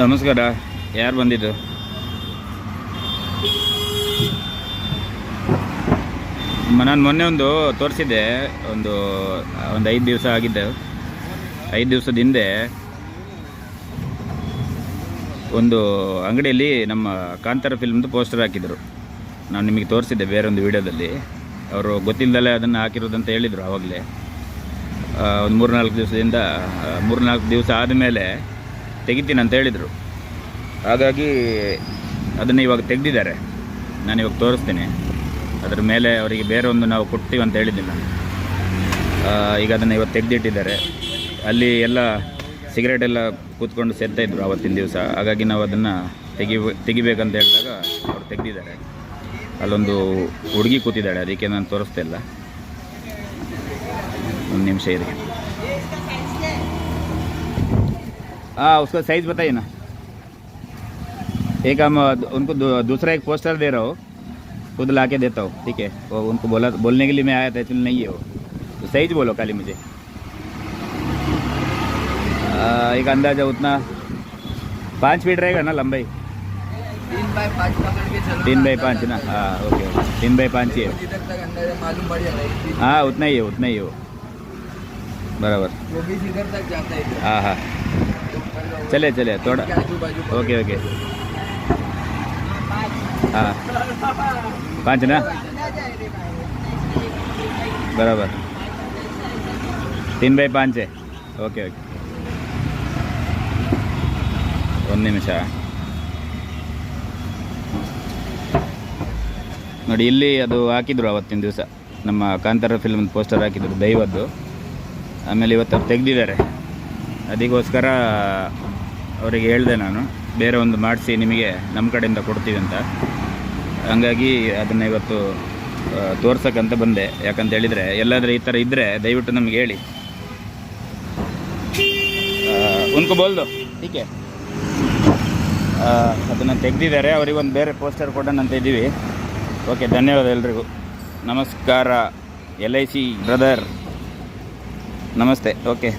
ನಮಸ್ಕಾರ. ಯಾರು ಬಂದಿದ್ದು? ನಾನು ಮೊನ್ನೆ ಒಂದು ತೋರಿಸಿದ್ದೆ. ಒಂದು ಒಂದು ಐದು ದಿವಸ ಆಗಿದ್ದೆ. ಐದು ದಿವಸದ ಹಿಂದೆ ಒಂದು ಅಂಗಡಿಯಲ್ಲಿ ನಮ್ಮ ಕಾಂತಾರ ಫಿಲ್ಮ್ದು ಪೋಸ್ಟರ್ ಹಾಕಿದರು. ನಾನು ನಿಮಗೆ ತೋರಿಸಿದ್ದೆ ಬೇರೆ ಒಂದು ವಿಡಿಯೋದಲ್ಲಿ. ಅವರು ಗೊತ್ತಿಲ್ಲದಲ್ಲೇ ಅದನ್ನು ಹಾಕಿರೋದಂತ ಹೇಳಿದರು ಆವಾಗಲೇ ಒಂದು ಮೂರ್ನಾಲ್ಕು ದಿವಸದಿಂದ ಮೂರ್ನಾಲ್ಕು ದಿವಸ ಆದಮೇಲೆ ತೆಗಿತೀನಿ ಅಂತ ಹೇಳಿದರು. ಹಾಗಾಗಿ ಅದನ್ನು ಇವಾಗ ತೆಗೆದಿದ್ದಾರೆ. ನಾನು ಇವಾಗ ತೋರಿಸ್ತೀನಿ. ಅದ್ರ ಮೇಲೆ ಅವರಿಗೆ ಬೇರೆ ಒಂದು ನಾವು ಕೊಡ್ತೀವಿ ಅಂತ ಆ, ಈಗ ಅದನ್ನು ಇವತ್ತು ತೆಗೆದಿಟ್ಟಿದ್ದಾರೆ. ಅಲ್ಲಿ ಎಲ್ಲ ಸಿಗರೇಟ್ ಎಲ್ಲ ಕೂತ್ಕೊಂಡು ಇದ್ರು ಆವತ್ತಿನ ದಿವಸ. ಹಾಗಾಗಿ ನಾವು ಅದನ್ನು ತೆಗಿ ತೆಗಿಬೇಕಂತ ಹೇಳಿದಾಗ ಅವ್ರು ತೆಗೆದಿದ್ದಾರೆ. ಅಲ್ಲೊಂದು ಹುಡುಗಿ ಕೂತಿದ್ದಾಳೆ ಅದಕ್ಕೆ ನಾನು ತೋರಿಸ್ತಾ ಇಲ್ಲ. ಒಂದು ನಿಮಿಷ ಇರಿ. हाँ उसका साइज़ बताइए ना। एक हम उनको दूसरा एक पोस्टर दे रहा हूँ। खुद ला के देता हूँ ठीक है? वो उनको बोला बोलने के लिए मैं आया था एक्चुअली नहीं है। वो तो साइज़ बोलो खाली मुझे। आ, एक अंदाज़ा उतना। पाँच फीट रहेगा ना लंबाई? तीन बाय पाँच चलो तीन बाई पाँच ना? हाँ। ओके। तीन बाई पाँच ही है। है तीन- उतना ही है उतना ही है वो। बराबर। हाँ हाँ। चले चले थोड़ा के आजू बाजू ओके ओके हाँ पाँच ना बराबर तीन ಬೈ ಪಾಂಚೆ ಓಕೆ ಓಕೆ ಒಂದು ನಿಮಿಷ ನೋಡಿ ಇಲ್ಲಿ ಅದು ಹಾಕಿದ್ರು ಅವತ್ತಿನ ದಿವಸ ನಮ್ಮ ಕಾಂತಾರ ಫಿಲ್ಮ್ ಪೋಸ್ಟರ್ ಹಾಕಿದ್ರು ದೈವದ್ದು ಆಮೇಲೆ ಇವತ್ತು ಅವ್ರು ತೆಗೆದಿದ್ದಾರೆ ಅದಕ್ಕೋಸ್ಕರ ಅವರಿಗೆ ಹೇಳಿದೆ ನಾನು ಬೇರೆ ಒಂದು ಮಾಡಿಸಿ ನಿಮಗೆ ನಮ್ಮ ಕಡೆಯಿಂದ ಕೊಡ್ತೀವಿ ಅಂತ. ಹಂಗಾಗಿ ಅದನ್ನು ಇವತ್ತು ತೋರ್ಸೋಕ್ಕಂತ ಬಂದೆ. ಯಾಕಂತ ಹೇಳಿದರೆ ಎಲ್ಲಾದರೂ ಈ ಥರ ಇದ್ದರೆ ದಯವಿಟ್ಟು ನಮಗೆ ಹೇಳಿ. ಉನ್ಕೋ ಬೋಲ್ದು ಟೀಕೆ ಅದನ್ನು ತೆಗೆದಿದ್ದಾರೆ. ಅವರಿಗೊಂದು ಬೇರೆ ಪೋಸ್ಟರ್ ಕೊಡೋಣ ಅಂತ ಇದ್ದೀವಿ. ಓಕೆ ಧನ್ಯವಾದ ಎಲ್ರಿಗೂ. ನಮಸ್ಕಾರ ಎಲ್ ಐ ಸಿ ಬ್ರದರ್. ನಮಸ್ತೆ. ಓಕೆ.